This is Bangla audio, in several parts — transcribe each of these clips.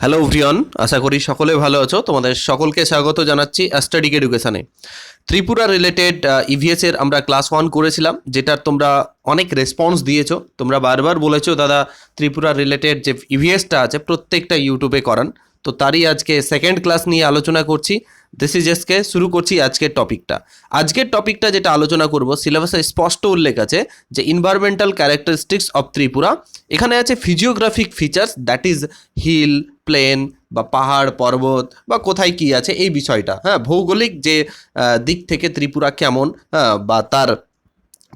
হ্যালো ভ্রিয়ন আশা করি সকলে ভালো আছো। তোমাদের সকলকে স্বাগত জানাচ্ছি অ্যাস্টাডিক এডুকেশানে ত্রিপুরা রিলেটেড ইভিএস এর আমরা ক্লাস ওয়ান করেছিলাম, যেটার তোমরা অনেক রেসপন্স দিয়েছ। তোমরা বারবার বলেছ, দাদা, ত্রিপুরা রিলেটেড যে ইভিএসটা আছে, প্রত্যেকটা ইউটিউবে করান। তো তারই আজকে সেকেন্ড ক্লাস নিয়ে আলোচনা করছি। দিস ইজ এসকে শুরু করছি আজকের টপিকটা আজকের টপিকটা যেটা আলোচনা করব সিলেবাসে স্পষ্ট উল্লেখ আছে যে ইনভায়রনমেন্টাল ক্যারেক্টারিস্টিক্স অফ ত্রিপুরা। এখানে আছে physiographic features that is hill plain বা পাহাড় পর্বত বা কোথায় কি আছে এই বিষয়টা। হ্যাঁ ভৌগোলিক যে দিক থেকে ত্রিপুরা কেমন হ্যাঁ, বা তার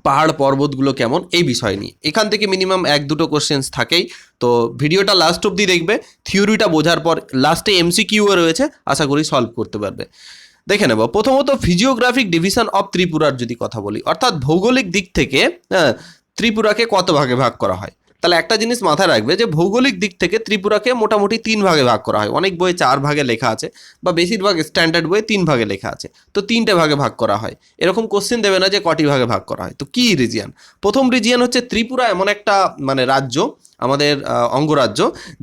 পাহাড় পর্বতগুলো কেমন এই বিষয় নিয়ে। এখান থেকে মিনিমাম এক দুটো কোশ্চেন্স থাকেই। তো ভিডিওটা লাস্ট অবধি দেখবে। থিওরিটা বোঝার পর লাস্টে এমসিকিউও রয়েছে। আশা করি সলভ করতে পারবে। দেখে নেব। প্রথমত ফিজিওগ্রাফিক ডিভিশন অফ ত্রিপুরার যদি কথা বলি অর্থাৎ ভৌগোলিক দিক থেকে হ্যাঁ, ত্রিপুরাকে কত ভাগে ভাগ করা হয়? তাহলে একটা জিনিস মাথায় রাখবে যে ভৌগোলিক দিক থেকে ত্রিপুরাকে মোটামুটি তিন ভাগে ভাগ করা হয়। অনেক বইয়ে চার ভাগে লেখা আছে বা বেশিরভাগ স্ট্যান্ডার্ড বইয়ে তিন ভাগে লেখা আছে। তো তিনটে ভাগে ভাগ করা হয়। এরকম কোশ্চেন দেবে না যে কটি ভাগে ভাগ করা হয়। তো কী রিজিয়ান প্রথম রিজিয়ান হচ্ছে ত্রিপুরা এমন একটা মানে রাজ্য আমাদের অঙ্গরাজ্য,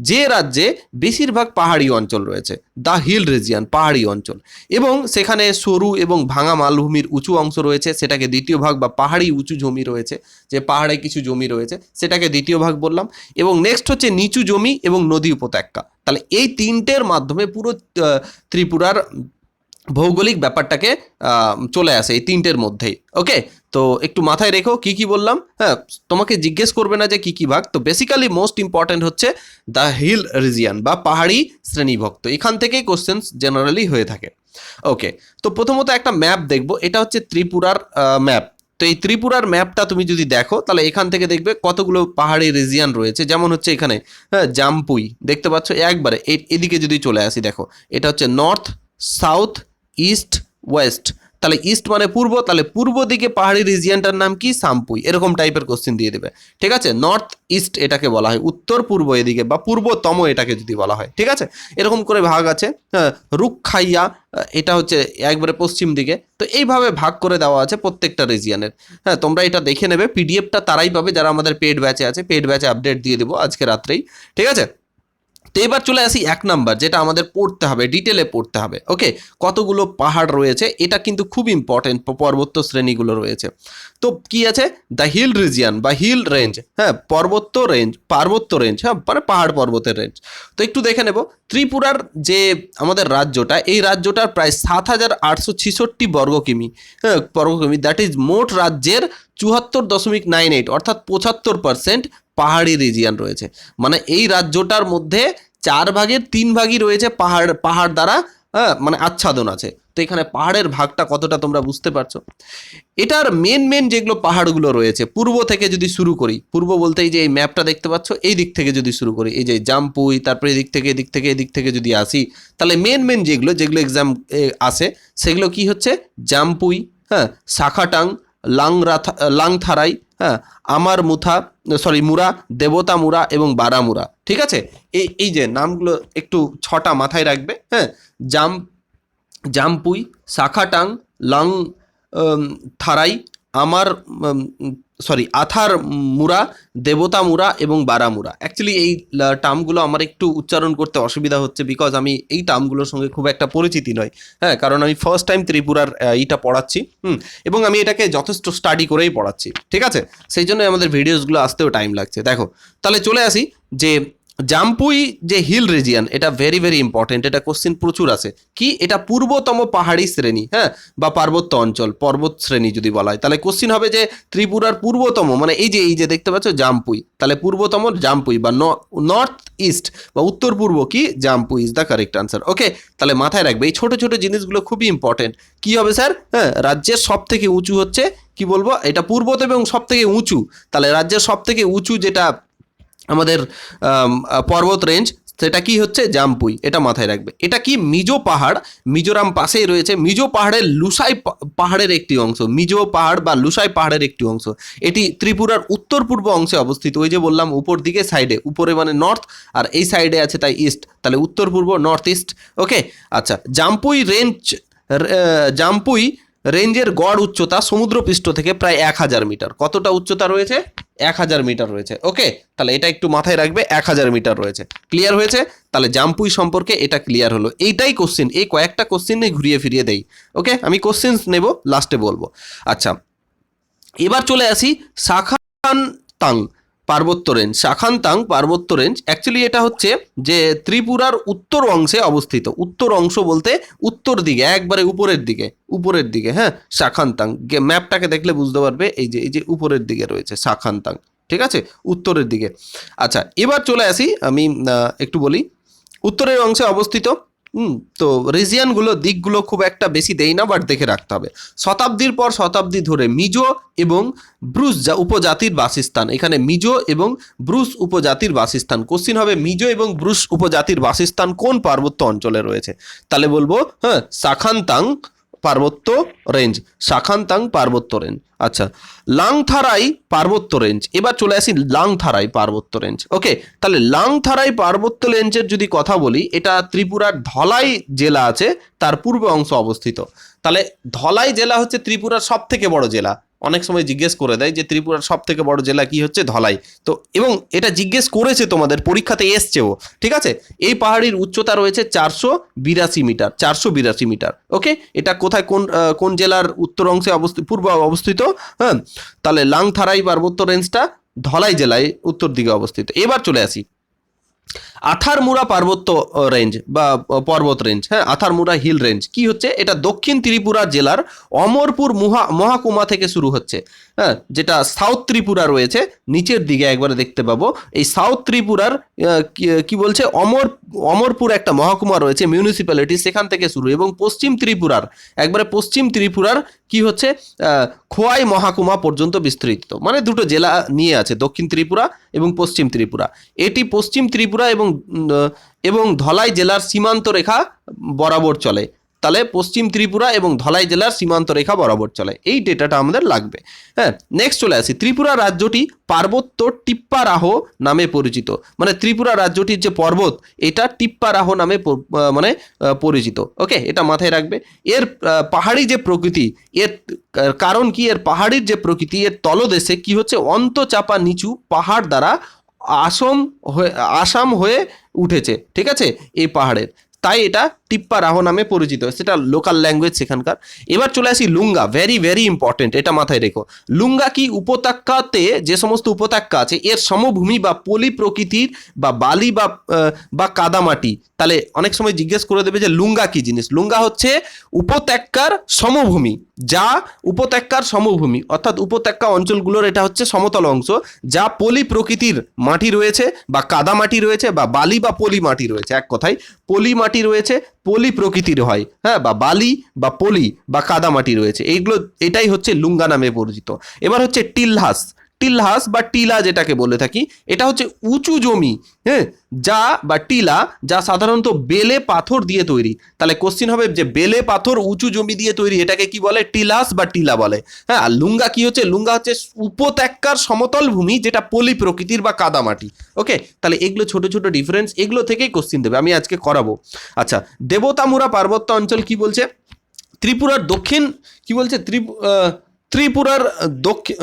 যে রাজ্যে বেশিরভাগ পাহাড়ি অঞ্চল রয়েছে, দ্য হিল রিজিয়ান, পাহাড়ি অঞ্চল। এবং সেখানে সরু এবং ভাঙা মালভূমির উঁচু অংশ রয়েছে, সেটাকে দ্বিতীয় ভাগ বা পাহাড়ি উঁচু জমি রয়েছে, যে পাহাড়ে কিছু জমি রয়েছে, সেটাকে দ্বিতীয় ভাগ বললাম। এবং নেক্সট হচ্ছে নিচু জমি এবং নদী উপত্যকা। তাহলে এই তিনটের মাধ্যমে পুরো ত্রিপুরার ভৌগোলিক ব্যাপারটাকে চলে আসে এই তিনটের মধ্যেই। ওকে তো একটু মাথায় রেখো, কি কি বললাম? হ্যাঁ তোমাকে জিজ্ঞেস করবে না যে কি কি ভাগ। তো বেসিক্যালি মোস্ট ইম্পর্ট্যান্ট হচ্ছে দ্য হিল রিজিয়ান বা পাহাড়ি শ্রেণীভক্ত। এখান থেকেই কোশ্চেন্স জেনারেলি হয়ে থাকে। ওকে তো প্রথমত একটা ম্যাপ দেখব। এটা হচ্ছে ত্রিপুরার ম্যাপ তো এই ত্রিপুরার ম্যাপটা তুমি যদি দেখো, তাহলে এখান থেকে দেখবে কতগুলো পাহাড়ি রিজিয়ান রয়েছে। যেমন হচ্ছে এখানে হ্যাঁ জাম্পুই। দেখতে পাচ্ছ একবারে এদিকে যদি চলে আসি, দেখো। এটা হচ্ছে নর্থ সাউথ ইস্ট ওয়েস্ট তাহলে ইস্ট মানে পূর্ব, তাহলে পূর্ব দিকে পাহাড়ি রিজিয়ানটার নাম কি? সাম্পুই। এরকম টাইপের কোশ্চেন দিয়ে দেবে। ঠিক আছে? নর্থ ইস্ট এটাকে বলা হয়। উত্তর পূর্ব এদিকে বা পূর্বতম এটাকে যদি বলা হয়। ঠিক আছে? এরকম করে ভাগ আছে। হ্যাঁ রুক্ষাইয়া এটা হচ্ছে একবারে পশ্চিম দিকে। তো এইভাবে ভাগ করে দেওয়া আছে প্রত্যেকটা রিজিয়ানের। হ্যাঁ তোমরা এটা দেখে নেবে। পিডিএফটা তারাই পাবে। যারা আমাদের পেড ব্যাচে আছে পেড ব্যাচে আপডেট দিয়ে দেবো আজকে রাত্রেই। ঠিক আছে? তো এবার চলে আসি এক নাম্বার, যেটা আমাদের পড়তে হবে ডিটেলে পড়তে হবে ওকে কতগুলো পাহাড় রয়েছে, এটা কিন্তু খুব ইম্পর্টেন্ট পর্বত্য শ্রেণীগুলো রয়েছে। তো কি আছে? দ্য হিল রিজিয়ান বা হিল রেঞ্জ হ্যাঁ পর্বত্য রেঞ্জ পার্বত্য রেঞ্জ হ্যাঁ মানে পাহাড় পর্বতের রেঞ্জ তো একটু দেখে নেব, ত্রিপুরার যে আমাদের রাজ্যটা, এই রাজ্যটার প্রায় সাত হাজার আটশো ছিষট্টি বর্গ কিমি হ্যাঁ বর্গ কিমি দ্যাট ইজ মোট রাজ্যের চুয়াত্তর দশমিক নাইন এইট অর্থাৎ পঁচাত্তর পার্সেন্ট পাহাড়ি রিজিয়ান রয়েছে। মানে এই রাজ্যটার মধ্যে চার ভাগের তিন ভাগই রয়েছে পাহাড় পাহাড় দ্বারা হ্যাঁ মানে আচ্ছাদন আছে। তো এখানে পাহাড়ের ভাগটা কতটা তোমরা বুঝতে পারছ? এটার মেন মেন যেগুলো পাহাড়গুলো রয়েছে, পূর্ব থেকে যদি শুরু করি, পূর্ব বলতে এই যে এই ম্যাপটা দেখতে পাচ্ছ, এই দিক থেকে যদি শুরু করি, এই যে জাম্পুই, তারপরে এদিক থেকে এদিক থেকে এদিক থেকে যদি আসি, তাহলে মেন মেন যেগুলো যেগুলো এক্সাম আসে, সেগুলো কি হচ্ছে? জাম্পুই হ্যাঁ শাখাটাং লাংরাথা, লাংথারাই হ্যাঁ আমার মুথা সরি মুরা, দেবতা মুরা এবং বারামুরা ঠিক আছে? এই এই যে নামগুলো একটু ছটা মাথায় রাখবে হ্যাঁ? জাম, জাম্পুই শাখাটাং লং থারাই আমার সরি আথার মুরা দেবতা মুরা এবং বারামুরা অ্যাকচুয়ালি এই টার্মগুলো আমার একটু উচ্চারণ করতে অসুবিধা হচ্ছে বিকজ আমি এই টার্মগুলোর সঙ্গে খুব একটা পরিচিতি নয় হ্যাঁ কারণ আমি ফার্স্ট টাইম ত্রিপুরার এইটা পড়াচ্ছি, হুম, এবং আমি এটাকে যথেষ্ট স্টাডি করেই পড়াচ্ছি, ঠিক আছে? সেই জন্য আমাদের ভিডিওসগুলো আসতেও টাইম লাগছে। দেখো, তাহলে চলে আসি যে জাম্পুই যে হিল রিজিয়ান, এটা ভেরি ভেরি ইম্পর্টেন্ট এটা কোশ্চিন প্রচুর আছে। কি? এটা পূর্বতম পাহাড়ি শ্রেণি হ্যাঁ? বা পার্বত্য অঞ্চল, পর্বত শ্রেণি যদি বলা হয়। তাহলে কোশ্চিন হবে যে ত্রিপুরার পূর্বতম মানে এই যে এই যে দেখতে পাচ্ছ, জাম্পুই। তাহলে পূর্বতম জাম্পুই, বা নর্থ ইস্ট বা উত্তর পূর্ব কি? Jampui is the correct answer okay তাহলে মাথায় রাখবে, এই ছোট ছোট জিনিসগুলো খুবই ইম্পর্টেন্ট কি হবে, স্যার? হ্যাঁ রাজ্যের সব থেকে উঁচু হচ্ছে, কি বলব? এটা পূর্বত এবং সব থেকে উঁচু। তাহলে রাজ্যের সব থেকে উঁচু যেটা আমাদের পর্বত রেঞ্জ সেটা কি হচ্ছে? জাম্পুই। এটা মাথায় রাখবে। এটা কি? মিজো পাহাড়। মিজোরাম পাশেই রয়েছে। মিজো পাহাড়ের লুসাই পাহাড়ের একটি অংশ। মিজো পাহাড় বা লুসাই পাহাড়ের একটি অংশ। এটি ত্রিপুরার উত্তর পূর্ব অংশে অবস্থিত। ওই যে বললাম, উপর দিকে সাইডে উপরে মানে নর্থ আর এই সাইডে আছে তাই ইস্ট তাহলে উত্তর পূর্ব নর্থ ইস্ট ওকে আচ্ছা জাম্পুই রেঞ্জ জাম্পুই রেঞ্জের গড় উচ্চতা সমুদ্রপৃষ্ঠ থেকে প্রায় এক হাজার মিটার। কতটা উচ্চতা রয়েছে? এক হাজার মিটার রয়েছে। ওকে, তাহলে এটা একটু মাথায় রাখবে, এক হাজার মিটার রয়েছে। ক্লিয়ার হয়েছে? তাহলে জাম্পুই সম্পর্কে এটা ক্লিয়ার হলো। এইটাই কোশ্চেন এই কয়েকটা কোশ্চেনে ঘুরিয়ে ফিরিয়ে দেই। ওকে, আমি কোশ্চেন নেব লাস্টে বলব। আচ্ছা এবার চলে আসি শাখান তাং পার্বত্য রেঞ্জ, শাখান্তাং পার্বত্য রেঞ্জ। অ্যাকচুয়ালি এটা হচ্ছে যে ত্রিপুরার উত্তর অংশে অবস্থিত। উত্তর অংশ বলতে উত্তর দিকে, একবারে উপরের দিকে উপরের দিকে হ্যাঁ শাখান্তাং। ম্যাপটাকে দেখলে বুঝতে পারবে এই যে এই যে উপরের দিকে রয়েছে শাখান্তাং, ঠিক আছে? উত্তরের দিকে। আচ্ছা এবার চলে আসি আমি একটু বলি। উত্তরের অংশে অবস্থিত হুম, তো রিজিয়ানগুলো দিকগুলো খুব একটা বেশি দেই না বাট দেখে রাখতে হবে। শতাব্দীর পর শতাব্দী ধরে মিজো এবং ব্রুস যা উপজাতির বাসস্থান, এখানে মিজো এবং ব্রুস উপজাতির বাসস্থান। কোশ্চিন হবে, মিজো এবং ব্রুস উপজাতির বাসস্থান কোন পার্বত্য অঞ্চলে রয়েছে? তাহলে বলব হ্যাঁ শাখান্তাং পার্বত্য রেঞ্জ শাখান্তাং পার্বত্য রেঞ্জ আচ্ছা লাংথারাই পার্বত্য রেঞ্জ এবার চলে আসি লাংথারাই পার্বত্য রেঞ্জ ওকে তাহলে লাংথারাই পার্বত্য রেঞ্জের যদি কথা বলি, এটা ত্রিপুরার ধলাই জেলা আছে, তার পূর্ব অংশ অবস্থিত। তাহলে ধলাই জেলা হচ্ছে ত্রিপুরার সব থেকে বড় জেলা। অনেক সময় জিজ্ঞেস করে দেয় যে ত্রিপুরার সব থেকে বড় জেলা কি হচ্ছে? ধলাই। তো এবং এটা জিজ্ঞেস করেছে তোমাদের, পরীক্ষাতে এসছেও, ঠিক আছে? এই পাহাড়ির উচ্চতা রয়েছে চারশো বিরাশি মিটার, চারশো বিরাশি মিটার, ওকে? এটা কোথায়, কোন কোন জেলার উত্তর অংশে অবস্থিত পূর্ব অবস্থিত? হ্যাঁ? তাহলে লাংথারাই পার্বত্য রেঞ্জটা ধলাই জেলায় উত্তর দিকে অবস্থিত। এবার চলে আসি। আথারমুরা পার্বত্য রেঞ্জ বা পর্বত রেঞ্জ হ্যাঁ আথারমুরা হিল রেঞ্জ কি হচ্ছে? এটা দক্ষিণ ত্রিপুরা জেলার অমরপুর মহা, মহাকুমা থেকে শুরু হচ্ছে হ্যাঁ যেটা সাউথ ত্রিপুরা রয়েছে। নিচের দিকে একবারে দেখতে পাবো। এই সাউথ ত্রিপুরার কি- বলছে? অমর, অমরপুর একটা মহাকুমা রয়েছে মিউনিসিপ্যালিটি সেখান থেকে শুরু। এবং পশ্চিম ত্রিপুরার, একবারে পশ্চিম ত্রিপুরার কি হচ্ছে? খোয়াই মহাকুমা পর্যন্ত বিস্তৃত। মানে দুটো জেলা নিয়ে আছে, দক্ষিণ ত্রিপুরা এবং পশ্চিম ত্রিপুরা। এটি পশ্চিম ত্রিপুরা এবং এবং ধলাই জেলার সীমান্ত রেখা বরাবর চলে। তাহলে পশ্চিম ত্রিপুরা এবং ধলাই জেলার সীমান্ত রেখা বরাবর চলে। এই ডেটাটা আমাদের লাগবে। হ্যাঁ নেক্সট চলে আসি। ত্রিপুরা রাজ্যটি পার্বত্য টিপ্পারাহ নামে পরিচিত। মানে ত্রিপুরা রাজ্যটির যে পর্বত, এটা টিপ্পারাহ নামে মানে পরিচিত। ওকে, এটা মাথায় রাখবে। এর পাহাড়ি যে প্রকৃতি, এর কারণ কি? এর পাহাড়ির যে প্রকৃতি, এর তলদেশে কি হচ্ছে? অন্তচাপা নিচু পাহাড় দ্বারা আসম হয়ে আসাম হয়ে উঠেছে ঠিক আছে? এই পাহাড়ের। তাই এটা টিপ্পারাহ নামে পরিচিত, সেটা লোকাল ল্যাঙ্গুয়েজ সেখানকার। এবার চলে আসি লুঙ্গা ভেরি ভেরি ইম্পর্টেন্ট এটা মাথায় রেখো। লুঙ্গা কি উপত্যকাতে যে সমস্ত উপত্যকা আছে, এর সমভূমি বা পলি প্রকৃতির বা বালি বা বা কাদামাটি? তাহলে অনেক সময় জিজ্ঞেস করে দেবে যে লুঙ্গা কি জিনিস? লুঙ্গা হচ্ছে উপত্যকার সমভূমি, যা উপত্যকার সমভূমি, অর্থাৎ উপত্যকা অঞ্চলগুলোর এটা হচ্ছে সমতল অংশ, যা পলি প্রকৃতির মাটি রয়েছে বা কাদা মাটি রয়েছে বা বালি বা পলি মাটি রয়েছে, এক কথায়। পলি মাটি রয়েছে পলি প্রকৃতির হয়। হ্যাঁ বা বালি, বা পলি, বা কাদামাটি রয়েছে। এইগুলো, এটাই হচ্ছে লুঙ্গা নামে পরিচিত। এবার হচ্ছে টিলহাস। টিলহাস বা টিলা যেটাকে বলে থাকি, এটা হচ্ছে উঁচু জমি হ্যাঁ? যা বা টিলা, যা সাধারণত বেলে পাথর দিয়ে তৈরি। তাহলে কোশ্চিন হবে যে বেলে পাথর উঁচু জমি দিয়ে তৈরি, এটাকে কি বলে? টিলাস বা টিলা বলে। হ্যাঁ আর লুঙ্গা কি হচ্ছে? লুঙ্গা হচ্ছে উপত্যকার সমতল ভূমি যেটা পলি প্রকৃতির বা কাদামাটি ওকে তাহলে এগুলো ছোট ছোট ডিফারেন্স এগুলো থেকেই কোশ্চিন দেবে। আমি আজকে করাবো। আচ্ছা দেবতামুরা পার্বত্য অঞ্চল কি বলছে? ত্রিপুরার দক্ষিণ, কি বলছে? ত্রিপু ত্রিপুরার দক্ষিণ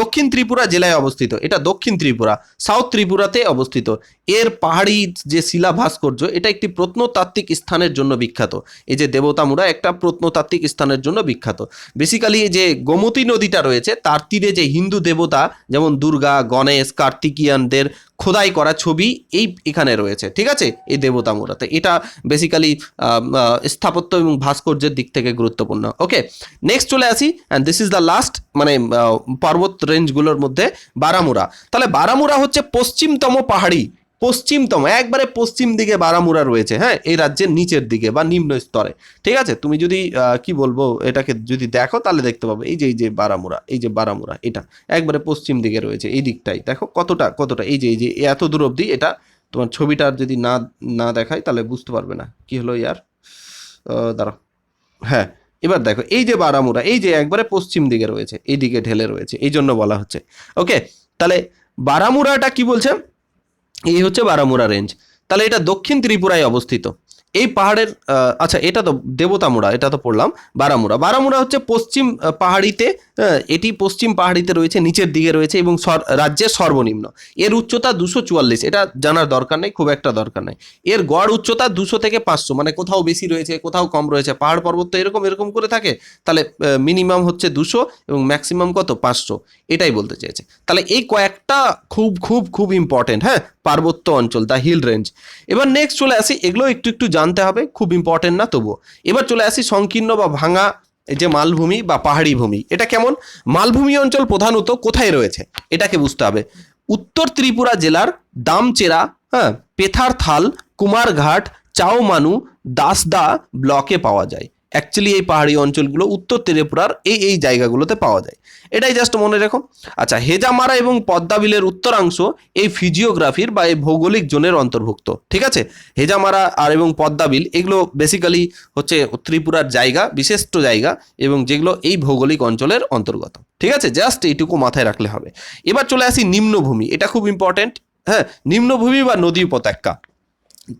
দক্ষিণ ত্রিপুরা জেলায় অবস্থিত। এটা দক্ষিণ ত্রিপুরা সাউথ ত্রিপুরাতে অবস্থিত। এর পাহাড়ি যে শিলা ভাস্কর্য, এটা একটি প্রত্নতাত্ত্বিক স্থানের জন্য বিখ্যাত। এই যে দেবতামুরা একটা প্রত্নতাত্ত্বিক স্থানের জন্য বিখ্যাত। বেসিক্যালি যে গোমতী নদীটা রয়েছে, তার তীরে যে হিন্দু দেবতা, যেমন দুর্গা, গণেশ, কার্তিকিয়ানদের খোদাই করা ছবি এই এখানে রয়েছে, ঠিক আছে? এই দেবতামুরাতে এটা বেসিক্যালি স্থাপত্য এবং ভাস্কর্যের দিক থেকে গুরুত্বপূর্ণ। ওকে নেক্সট চলে আসি and this is the last মানে পর্বত রেঞ্জগুলোর মধ্যে বারামুরা তাহলে বারামুরা হচ্ছে পশ্চিমতম পাহাড়ি পশ্চিমতম, একবারে পশ্চিম দিকে বারামুরা রয়েছে হ্যাঁ? এই রাজ্যের নিচের দিকে বা নিম্ন স্তরে। ঠিক আছে? তুমি যদি কি বলব, এটাকে যদি দেখো তাহলে দেখতে পাবে, এই যে এই যে বারামুরা এই যে বারামুরা এটা একবারে পশ্চিম দিকে রয়েছে, এই দিকটাই। দেখো কতটা কতটা, এই যে এই যে, এত দূর অবধি এটা তোমার ছবিটা যদি না না দেখাই তাহলে বুঝতে পারবে না, কি হলো ইয়ার? দাঁড়াও। হ্যাঁ এবার দেখো, এই যে বারামুরা এই যে একবারে পশ্চিম দিকে রয়েছে, এই দিকে ঢেলে রয়েছে, এই জন্য বলা হচ্ছে। ওকে, তাহলে বারামুরাটা কি বলছে? এই হচ্ছে বারামুরা রেঞ্জ তাহলে এটা দক্ষিণ ত্রিপুরায় অবস্থিত। এই পাহাড়ের আচ্ছা এটা তো দেবতামুড়া, এটা তো পড়লাম, বারামুড়া। বারামুড়া হচ্ছে পশ্চিম পাহাড়িতে এটি পশ্চিম পাহাড়িতে রয়েছে, নিচের দিকে রয়েছে এবং রাজ্যের সর্বনিম্ন। এর উচ্চতা দুশো চুয়াল্লিশ, এটা জানার দরকার নেই, খুব একটা দরকার নেই। এর গড় উচ্চতা দুশো থেকে পাঁচশো মানে কোথাও বেশি রয়েছে, কোথাও কম রয়েছে, পাহাড় পর্বত তো এরকম এরকম করে থাকে, তাহলে মিনিমাম হচ্ছে দুশো এবং ম্যাক্সিমাম কত? পাঁচশো, এটাই বলতে চেয়েছে। তাহলে এই কয়েকটা খুব খুব খুব ইম্পর্টেন্ট হ্যাঁ পার্বত্য অঞ্চল দ্য হিল রেঞ্জ এবার নেক্সট চলে আসি, এগুলো একটু একটু জানতে হবে, খুব ইম্পর্টেন্ট না তবুও। এবার চলে আসি সংকীর্ণ বা ভাঙা এই যে মালভূমি বা পাহাড়ি ভূমি, এটা কেমন? মালভূমি অঞ্চল প্রধানত কোথায় রয়েছে? এটাকে বুঝতে হবে। উত্তর ত্রিপুরা জেলার দামচেরা হ্যাঁ পেথার থাল কুমারঘাট, চাওমানু, দাসদা ব্লকে পাওয়া যায়। অ্যাকচুয়ালি এই পাহাড়ি অঞ্চলগুলো উত্তর ত্রিপুরার এই এই জায়গাগুলোতে পাওয়া যায়। এটাই জাস্ট মনে রেখো। আচ্ছা হেজামারা এবং পদ্মাবিলের উত্তরাংশ এই ফিজিওগ্রাফির বা এই ভৌগোলিক জোনের অন্তর্ভুক্ত, ঠিক আছে? হেজামারা আর এবং পদ্মাবিল এগুলো বেসিক্যালি হচ্ছে ত্রিপুরার জায়গা, বিশিষ্ট জায়গা এবং যেগুলো এই ভৌগোলিক অঞ্চলের অন্তর্গত, ঠিক আছে? জাস্ট এইটুকু মাথায় রাখলে হবে। এবার চলে আসি নিম্নভূমি, এটা খুব ইম্পর্টেন্ট হ্যাঁ? নিম্নভূমি বা নদী উপত্যকা।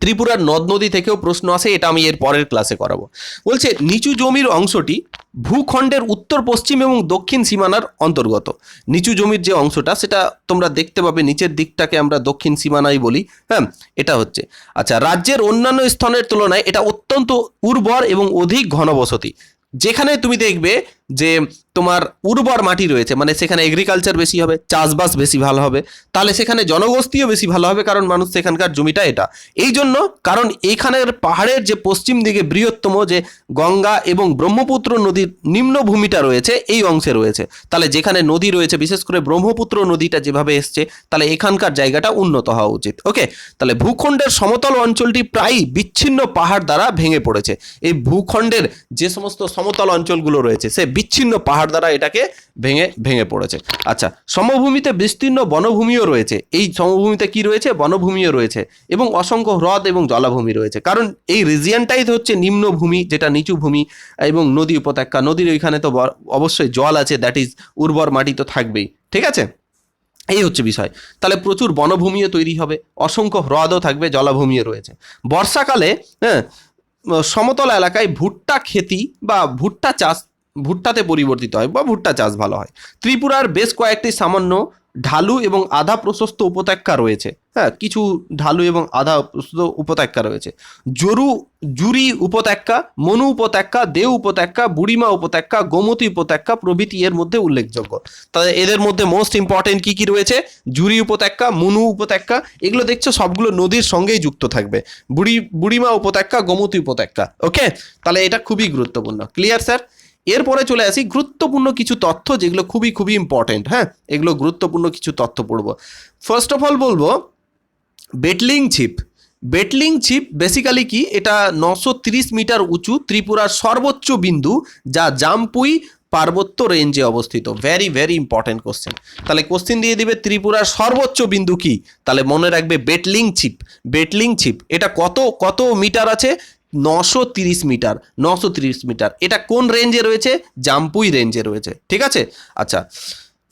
ত্রিপুরার নদ নদী থেকেও প্রশ্ন আসে, এটা আমি এর পরের ক্লাসে করাবো। বলছে, নিচু জমির অংশটি ভূখণ্ডের উত্তর, পশ্চিম এবং দক্ষিণ সীমানার অন্তর্গত। নিচু জমির যে অংশটা, সেটা তোমরা দেখতে পাবে, নিচের দিকটাকে আমরা দক্ষিণ সীমানাই বলি। হ্যাঁ এটা হচ্ছে। আচ্ছা রাজ্যের অন্যান্য স্থানের তুলনায় এটা অত্যন্ত উর্বর এবং অধিক ঘনবসতি। যেখানে তুমি দেখবে যে তোমার উর্বর মাটি রয়েছে মানে সেখানে এগ্রিকালচার বেশি হবে, চাষবাস বেশি ভালো হবে, তাহলে সেখানে জনগোষ্ঠীও বেশি ভালো হবে, কারণ মানুষ সেখানকার জমিটা এটা। এই জন্য, কারণ এইখানের পাহাড়ের যে পশ্চিম দিকে বৃহত্তম যে গঙ্গা এবং ব্রহ্মপুত্র নদীর নিম্নভূমিটা রয়েছে, এই অংশে রয়েছে। তাহলে যেখানে নদী রয়েছে, বিশেষ করে ব্রহ্মপুত্র নদীটা যেভাবে এসছে, তাহলে এখানকার জায়গাটা উন্নত হওয়া উচিত ওকে তাহলে ভূখণ্ডের সমতল অঞ্চলটি প্রায় বিচ্ছিন্ন পাহাড় দ্বারা ভেঙে পড়েছে। এই ভূখণ্ডের যে সমস্ত সমতল অঞ্চলগুলো রয়েছে, সে বিচ্ছিন্ন পাহাড় দ্বারা এটাকে ভেঙে ভেঙে পড়েছে। আচ্ছা সমভূমিতে বিস্তীর্ণ বনভূমিও রয়েছে। এই সমভূমিতে কি রয়েছে? বনভূমিও রয়েছে এবং অসংখ্য হ্রদ এবং জলাভূমি রয়েছে। কারণ এই রিজিয়নটাই হচ্ছে নিম্নভূমি যেটা নিচু ভূমি এবং নদী উপত্যকা। নদীর ওইখানে তো অবশ্যই জল আছে দ্যাট ইজ উর্বর মাটি তো থাকবেই। ঠিক আছে? এই হচ্ছে বিষয়। তাহলে প্রচুর বনভূমিও তৈরি হবে, অসংখ্য হ্রদও থাকবে, জলাভূমিও রয়েছে। বর্ষাকালে হ্যাঁ সমতল এলাকায় ভুট্টা খেতি বা ভুট্টা চাষ ভুট্টাতে পরিবর্তিত হয় বা ভুট্টা চাষ ভালো হয়। ত্রিপুরার বেশ কয়েকটি সামান্য ঢালু এবং আধা প্রশস্ত উপত্যকা রয়েছে। হ্যাঁ কিছু ঢালু এবং আধা প্রশস্ত উপত্যকা রয়েছে। জরু, জুরি উপত্যকা, মনু উপত্যকা দেও উপত্যকা, বুড়িমা উপত্যকা, গোমতী উপত্যকা প্রভৃতি এর মধ্যে উল্লেখযোগ্য। তাহলে এদের মধ্যে মোস্ট ইম্পর্টেন্ট কি কি রয়েছে? জুরি উপত্যকা, মনু উপত্যকা, এগুলো দেখছ সবগুলো নদীর সঙ্গেই যুক্ত থাকবে। বুড়ি, বুড়িমা উপত্যকা, গোমতী উপত্যকা। ওকে তাহলে এটা খুবই গুরুত্বপূর্ণ। ক্লিয়ার স্যার এরপরে চলে আসি গুরুত্বপূর্ণ কিছু তথ্য যেগুলো খুবই খুবই ইম্পর্টেন্ট হ্যাঁ? এগুলো গুরুত্বপূর্ণ কিছু তথ্য পড়ব। ফার্স্ট অফ অল বলব বেটলিং ছিপ বেটলিং ছিপ বেসিক্যালি কি? এটা নশো মিটার উঁচু ত্রিপুরার সর্বোচ্চ বিন্দু যা জামপুই পার্বত্য রেঞ্জে অবস্থিত। ভেরি ভেরি ইম্পর্টেন্ট কোশ্চেন তাহলে কোশ্চেন দিয়ে দিবে, ত্রিপুরার সর্বোচ্চ বিন্দু কি? তাহলে মনে রাখবে বেটলিং ছিপ বেটলিং ছিপ এটা কত কত মিটার আছে? নশো তিরিশ মিটার, নশো তিরিশ মিটার। এটা কোন রেঞ্জে রয়েছে? জামপুই রেঞ্জে রয়েছে। ঠিক আছে? আচ্ছা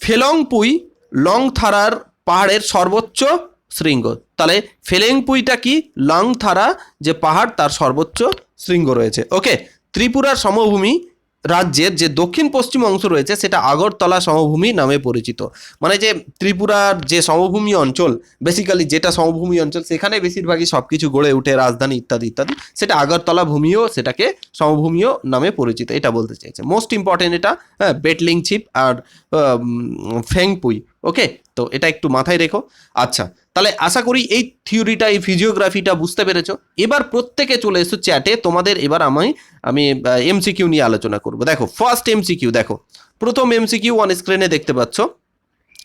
ফেলংপুই লংথারার পাহাড়ের সর্বোচ্চ শৃঙ্গ। তাহলে ফেলেংপুইটা কি? লংথারা যে পাহাড়, তার সর্বোচ্চ শৃঙ্গ রয়েছে। ওকে, ত্রিপুরার সমভূমি রাজ্যের যে দক্ষিণ পশ্চিম অংশ রয়েছে, সেটা আগরতলা সমভূমি নামে পরিচিত। মানে যে ত্রিপুরার যে সমভূমি অঞ্চল বেসিক্যালি যেটা সমভূমি অঞ্চল, সেখানে বেশিরভাগই সব কিছু গড়ে উঠে, রাজধানী ইত্যাদি ইত্যাদি। সেটা আগরতলা ভূমিও সেটাকে সমভূমিও নামে পরিচিত, এটা বলতে চাইছে। মোস্ট ইম্পর্টেন্ট এটা হ্যাঁ বেটলিং চিপ আর ফেংপুই ওকে তো এটা একটু মাথায় রেখো। আচ্ছা তাহলে আশা করি এই থিওরিটা, এই ফিজিওগ্রাফিটা বুঝতে পেরেছ। এবার প্রত্যেকে চলে এসো চ্যাটে, তোমাদের এবার আমি আমি এমসিকিউ নিয়ে আলোচনা করব। দেখো ফার্স্ট এমসিকিউ দেখো। প্রথম এমসিকিউ অন স্ক্রিনে দেখতে পাচ্ছ।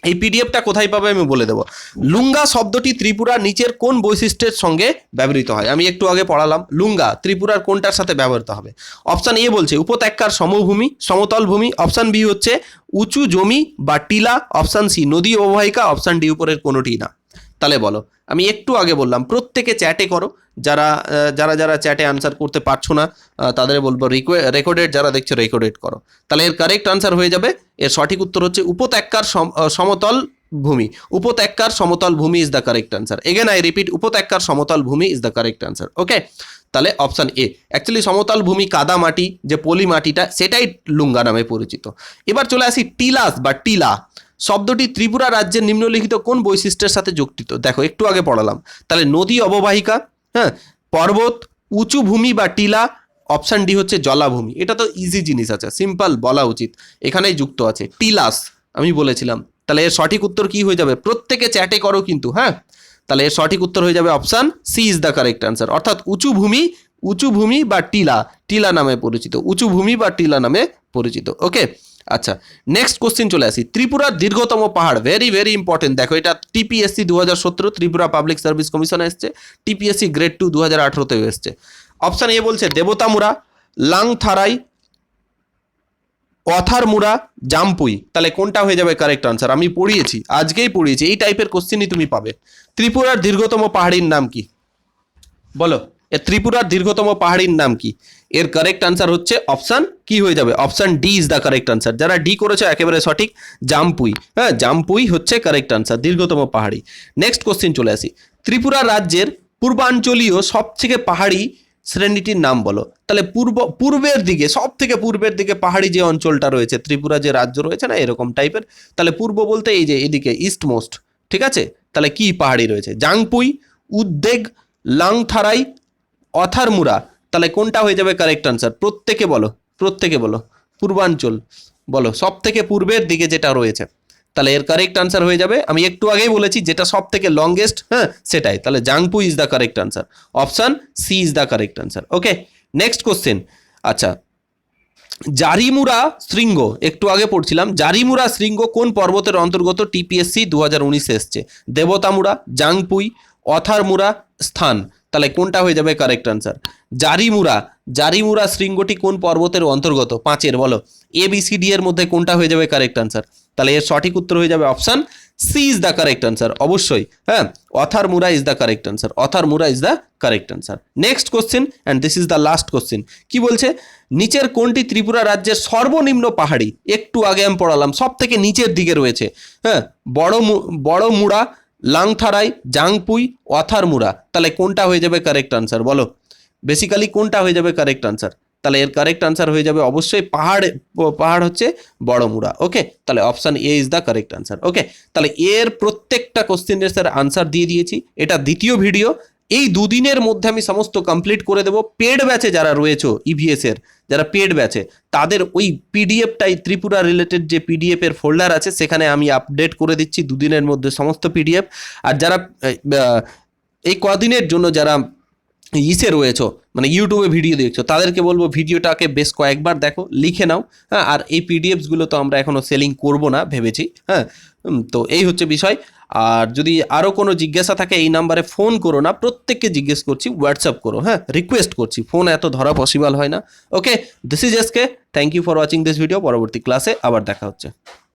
এই পিডিএফটা কোথায় পাবে আমি বলে দেবো। লুঙ্গা শব্দটি ত্রিপুরার নিচের কোন বৈশিষ্ট্যের সঙ্গে ব্যবহৃত হয়? আমি একটু আগে পড়ালাম, লুঙ্গা ত্রিপুরার কোনটার সাথে ব্যবহৃত হবে? অপশান এ বলছে, উপত্যকার সমভূমি, সমতল ভূমি। অপশান বি হচ্ছে, উঁচু জমি বা টিলা। অপশান সি নদী অববাহিকা। অপশান ডি উপরের কোনোটি না। তাহলে বলো, আমি একটু আগে বললাম, প্রত্যেকে চ্যাটে করো। যারা যারা যারা চ্যাটে আনসার করতে পারছ না তাদের বলব রেকর্ডেড যারা দেখছ রেকর্ডেড করো। তাহলে এর কারেক্ট আনসার হয়ে যাবে। এর সঠিক উত্তর হচ্ছে উপত্যকার সম- সমতল ভূমি। উপত্যকার সমতল ভূমি is the correct answer again I repeat উপত্যকার সমতল ভূমি is the correct answer okay তাহলে অপশান এ অ্যাকচুয়ালি সমতল ভূমি কাদা মাটি, যে পলি মাটিটা, সেটাই লুঙ্গা নামে পরিচিত। এবার চলে আসি টিলাস বা টিলা। শব্দটি ত্রিপুরা রাজ্যের নিম্নলিখিত কোন বৈশিষ্ট্যের সাথে যুক্তিত? দেখো, একটু আগে পড়ালাম। তাহলে নদী অববাহিকা হ্যাঁ পর্বত, উঁচু ভূমি বা টিলা অপশান ডি হচ্ছে জলাভূমি। এটা তো ইজি জিনিস আছে সিম্পল বলা উচিত। এখানেই যুক্ত আছে। টিলাস, আমি বলেছিলাম। তাহলে এর সঠিক উত্তর কি হয়ে যাবে? প্রত্যেকে চ্যাটে করো কিন্তু হ্যাঁ? তাহলে এর সঠিক উত্তর হয়ে যাবে option C is the correct answer অর্থাৎ উঁচু ভূমি উঁচু ভূমি বা টিলা টিলা নামে পরিচিত। উঁচু ভূমি বা টিলা নামে পরিচিত। ওকে আচ্ছা নেক্সট কোশ্চেন চলে আসি। ত্রিপুরার দীর্ঘতম পাহাড় ভেরি ভেরি ইম্পর্টেন্ট দেখো, এটা টিপিএসসি দু হাজার সতেরো, ত্রিপুরা পাবলিক সার্ভিস কমিশনে এসছে টিপিএসসি গ্রেড টু দু হাজার আঠেরোতেও এসছে। অপশান এ বলছে দেবতামুরা লাংথারাই অথারমুরা জামপুই। তাহলে কোনটা হয়ে যাবে কারেক্ট আনসার আমি পড়িয়েছি, আজকেই পড়িয়েছি, এই টাইপের কোশ্চেনই তুমি পাবে। ত্রিপুরার দীর্ঘতম পাহাড়ির নাম কি? বলো। ত্রিপুরার দীর্ঘতম পাহাড়ির নাম কি? এর কারেক্ট আনসার হচ্ছে অপশান কি হয়ে যাবে? Option D is the correct answer যারা ডি করেছে একেবারে সঠিক, জামপুই। হ্যাঁ জামপুই হচ্ছে কারেক্ট আনসার দীর্ঘতম পাহাড়ি। নেক্সট কোশ্চেন চলে আসি। ত্রিপুরা রাজ্যের পূর্বাঞ্চলীয় সবথেকে পাহাড়ি শ্রেণীটির নাম বলো। তাহলে পূর্ব, পূর্বের দিকে সব থেকে পূর্বের দিকে পাহাড়ি যে অঞ্চলটা রয়েছে, ত্রিপুরা যে রাজ্য রয়েছে না, এরকম টাইপের তাহলে পূর্ব বলতে এই যে এদিকে ইস্ট মোস্ট ঠিক আছে? তাহলে কি পাহাড়ি রয়েছে? জাংপুই, উদ্বেগ, লাংথারাই অথারমুরা তাহলে কোনটা হয়ে যাবে কারেক্ট আনসার প্রত্যেকে বলো প্রত্যেকে বলো। পূর্বাঞ্চল বলো সব থেকে পূর্বের দিকে যেটা রয়েছে। তাহলে এর কারেক্ট আনসার হয়ে যাবে। আমি একটু আগেই বলেছি, যেটা সব থেকে লংগেস্ট হ্যাঁ সেটাই। তাহলে Jampui is the correct answer option C is the correct answer okay next question আচ্ছা জারিমুরা শৃঙ্গ, একটু আগে পড়ছিলাম। জারিমুরা শৃঙ্গ কোন পর্বতের অন্তর্গত টিপিএসসি দু হাজার উনিশে এসছে? দেবতামুরা জাংপুই অথারমুরা, স্থান। তাহলে কোনটা হয়ে যাবে কারেক্ট আনসার জারিমুরা জারিমুরা শৃঙ্গটি কোন পর্বতের অন্তর্গত? পাঁচের, বলো। এ বি সি ডি এর মধ্যে কোনটা হয়ে যাবে কারেক্ট আনসার তাহলে এর সঠিক উত্তর হয়ে যাবে option C is the correct answer অবশ্যই হ্যাঁ? Atharamura is the correct answer Atharamura is the correct answer next question and this is the last question কি বলছে? নিচের কোনটি ত্রিপুরা রাজ্যের সর্বনিম্ন পাহাড়ি? একটু আগে আমি পড়ালাম সব থেকে নিচের দিকে রয়েছে হ্যাঁ? বড় বড় মুড়া লাংথারাই, জাংপুই অথারমুরা তাহলে কোনটা হয়ে যাবে কারেক্ট আনসার বলো। বেসিক্যালি কোনটা হয়ে যাবে কারেক্ট আনসার তাহলে এর কারেক্ট আনসার হয়ে যাবে অবশ্যই পাহাড় পাহাড় হচ্ছে বড়মুড়া ওকে তাহলে option A is the correct answer okay তাহলে এর প্রত্যেকটা কোশ্চেনের স্যার আনসার দিয়ে দিয়েছি। এটা দ্বিতীয় ভিডিও এই দুদিনের মধ্যে আমি সমস্ত কমপ্লিট করে দেবো। পেড ব্যাচে যারা রয়েছে ইভিএস এর যারা পেড ব্যাচে তাদের ওই পিডিএফটাই ত্রিপুরা রিলেটেড যে পিডিএফ এর ফোল্ডার আছে, সেখানে আমি আপডেট করে দিচ্ছি দুদিনের মধ্যে সমস্ত পিডিএফ আর যারা এই কদিনের জন্য যারা ইসে রয়েছো মানে ইউটিউবে ভিডিও দেখছ, তাদেরকে বলব ভিডিওটাকে বেশ কয়েকবার দেখো, লিখে নাও হ্যাঁ আর এই পিডিএফসগুলো তো আমরা এখনও সেলিং করব না, ভেবেছি হ্যাঁ। তো এই হচ্ছে বিষয়। আর যদি আরও কোনো জিজ্ঞাসা থাকে এই নাম্বারে ফোন করো না, প্রত্যেককে জিজ্ঞেস করছি হোয়াটসঅ্যাপ করো হ্যাঁ রিকোয়েস্ট করছি। ফোন এত ধরা পসিবল হয় না। Okay this is SK thank you for watching this video পরবর্তী ক্লাসে আবার দেখা হচ্ছে।